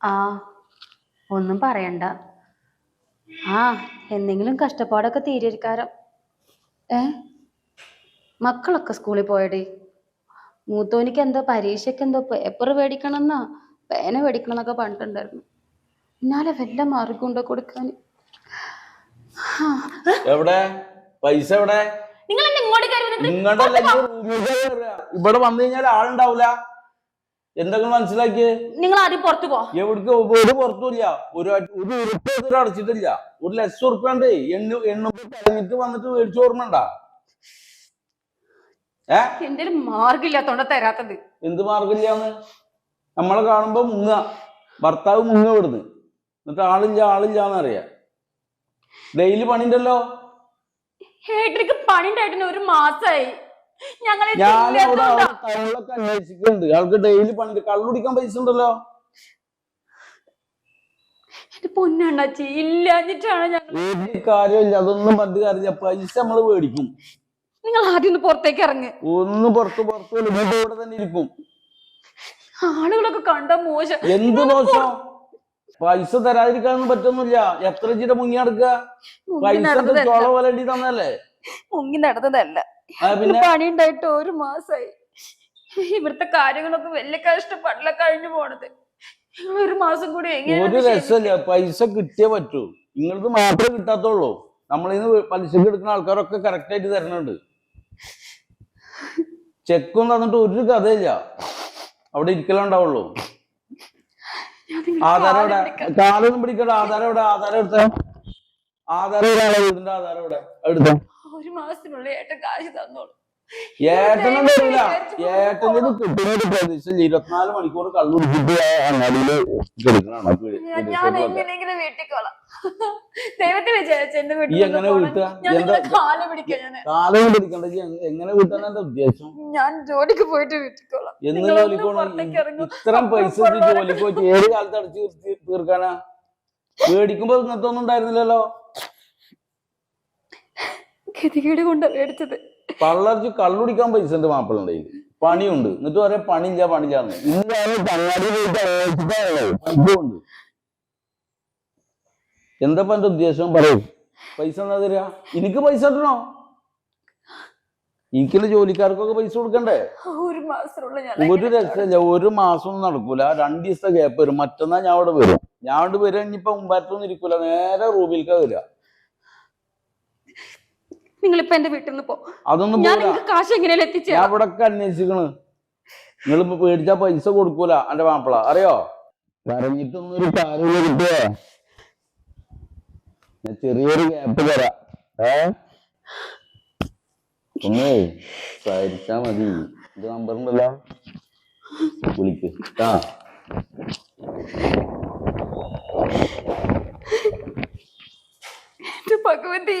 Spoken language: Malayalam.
ആ ഒന്നും പറയണ്ട. ആ എന്തെങ്കിലും കഷ്ടപ്പാടൊക്കെ തീരിക്കാരം ഏ? മക്കളൊക്കെ സ്കൂളിൽ പോയടി. മൂത്തോനിക്ക് എന്തോ പരീക്ഷയ്ക്ക് എന്തോ പേപ്പർ മേടിക്കണമെന്നാ പേന മേടിക്കണം എന്നൊക്കെ പറഞ്ഞിട്ടുണ്ടായിരുന്നു. എന്നാലെ വല്ല മാർഗം ഉണ്ടോ കൊടുക്കാൻ എവിടെ? പൈസ എവിടെ? നിങ്ങൾ ഇങ്ങോട്ട് ഇവിടെ വന്നു കഴിഞ്ഞാൽ ആളുണ്ടാവില്ല എന്തൊക്കെ മനസ്സിലാക്കിയേ? നിങ്ങൾ ആദ്യം പുറത്തു പോ. എവിടേക്ക് ഒരു പുറത്തുമില്ല. ഒരു ഒരു ഉറുപ്പ് ഇതുവരെ അടച്ചിട്ടില്ല. ഒരു ലക്ഷം ഉറുപ്പ്യണ്ട്? എണ്ണു എണ്ണുമ്പോ കഴിഞ്ഞിട്ട് വന്നിട്ട് മേടിച്ചു ഓർമ്മണ്ട ഏ? എന്റെ ഒരു മാർഗമില്ലാത്തോണ്ട തരാത്തത്. എന്ത് മാർഗില്ലാന്ന് നമ്മളെ കാണുമ്പോ മുങ്ങ. ഭർത്താവ് മുങ്ങ ഇവിടുന്ന്. എന്നിട്ട് ആളില്ല ആളില്ലാന്നറിയാ ഡെയിലി പണിണ്ടല്ലോ ഏട്ടനിക്ക് പണി ഒരു മാസായി. ഞാൻ അവിടെ ടൗണിലൊക്കെ അന്വേഷിക്കുന്നുണ്ട്. ആൾക്ക് ഡെയിലി കള്ളുടിക്കാൻ പൈസ ഉണ്ടല്ലോ. പൊന്നണ്ണാച്ചി ഇല്ലാഞ്ഞിട്ടാണ് ഞങ്ങൾ കാര്യമില്ല അതൊന്നും പറഞ്ഞിട്ട് കാര്യമില്ല പൈസ നമ്മൾ മേടിക്കും. നിങ്ങൾ ആദ്യം ഒന്ന് പുറത്തേക്ക് ഇറങ്ങ്. ഒന്ന് പുറത്ത് പുറത്ത് ഇവിടെ തന്നെ ഇരിക്കും. ആളുകളൊക്കെ കണ്ട മോശം. എന്ത് മോശം? പൈസ തരാതിരിക്കാനൊന്നും പറ്റൊന്നുമില്ല. എത്ര ചിര മുങ്ങി നടക്കുക പൈസ ചോള തന്നല്ലേ മുങ്ങി നടന്നതല്ല. പിന്നെ പണി ഉണ്ടായിട്ട് ഒരു മാസായി. ഇവിടുത്തെ കാര്യങ്ങളൊക്കെ വലിയ കഷ്ടപ്പാടില്ല കഴിഞ്ഞു പോണത്. ഒരു മാസം കൂടി ഒരു രസമല്ല. പൈസ കിട്ടിയേ പറ്റൂ. നിങ്ങൾക്ക് മാത്രമേ കിട്ടാത്തുള്ളൂ. നമ്മളിന്ന് പലിശക്ക് എടുക്കുന്ന ആൾക്കാരൊക്കെ കറക്റ്റ് ആയിട്ട് തരണുണ്ട്. ചെക്കും തന്നിട്ട് ഒരു കഥയില്ല. അവിടെ ഇരിക്കലുണ്ടാവുള്ളൂ ആധാരം എവിടെ? കാലൊന്നും പിടിക്കണ്ട. ആധാരം എവിടെ? ആധാരം എടുത്ത. ആധാരം വീടിന്റെ ആധാരം എവിടെ? എടുത്ത. ഒരു മാസത്തിനുള്ളിൽ ഏട്ടൻ കാശ് തന്നോളൂ. ഏട്ടനും കിട്ടുന്നത് ഇരുപത്തിനാല് മണിക്കൂർ കള്ളു അങ്ങാടിയിൽ ഞാൻ- എങ്ങനെയെങ്കിലും വിചാരിച്ച എന്റെ വീട്ടിൽ എങ്ങനെ വീട്ടുക? ഞാൻ കാൽ പിടിക്കാം ഞാൻ കാലം പിടിക്കണ്ട. ഇജ്ജ് എങ്ങ- എങ്ങനെ വീട്ടാൻ എന്റെ ഉദ്ദേശം? ഞാൻ ജോലിക്ക് പോയിട്ട് വീട്ടിക്കോളാം. എന്ന് ജോലിക്ക് ഇറങ്ങൂ. ഇത്രയും പൈസ ജോലിക്ക് പോയിട്ട് ഏത് കാലത്ത് അടച്ച് തീർക്കാനാ? പേടിക്കുമ്പോ ഇങ്ങനത്തെ ഒന്നും ഉണ്ടായിരുന്നില്ലല്ലോ. ഗതികേട് കൊണ്ട് മേടിച്ചത്. പള്ളർച്ച് കള്ളുടിക്കാൻ പൈസ ഉണ്ട് മാപ്പിളുണ്ടെങ്കിൽ പണിയുണ്ട്. എന്നിട്ട് പറയാം പണിയില്ല പണിക്കുണ്ട് എന്താ എന്റെ ഉദ്ദേശം? പറയൂ. പൈസ എന്താ തരിക എനിക്ക് പൈസ കിട്ടണോ എനിക്കുള്ള ജോലിക്കാർക്കൊക്കെ പൈസ കൊടുക്കണ്ടേ? ഒരു മാസം ഞാൻ ഒരു രക്ഷയില്ല. ഒരു മാസം ഒന്നും നടക്കൂല. രണ്ടു ദിവസത്തെ ഗ്യാപ്പ് വരും. മറ്റന്നാ ഞാൻ അവിടെ വരും. ഞാൻ അവിടെ വരാൻ ഇനിയിപ്പോ മുമ്പാറ്റൊന്നും ഇരിക്കൂല. നേരെ റൂമിൽക്കാ വരിക നിങ്ങൾ ഇപ്പൊ എന്റെ വീട്ടിൽ നിന്ന് പോ. അതൊന്നും ഞാൻ നിങ്ങൾക്ക് കാശ് എങ്ങനെയാലും എത്തിച്ചു ഞാൻ ഇവിടെ അന്വേഷിക്കണ് നിങ്ങൾ പേടിച്ചാ പൈസ കൊടുക്കൂല എന്റെ മാപ്പിള. അറിയോ? പറഞ്ഞിട്ടൊന്നും ഒരു കാര്യമില്ല കിട്ടിയേ ഞാൻ ചെറിയൊരു ഗ്യാപ്പ് തരാം. ഏ? ഒന്നേ സഹരിച്ചാ മതി. ഇത് നമ്പർ ഉണ്ടല്ലോ. വിളിക്ക്. ആ. ഭഗവതി.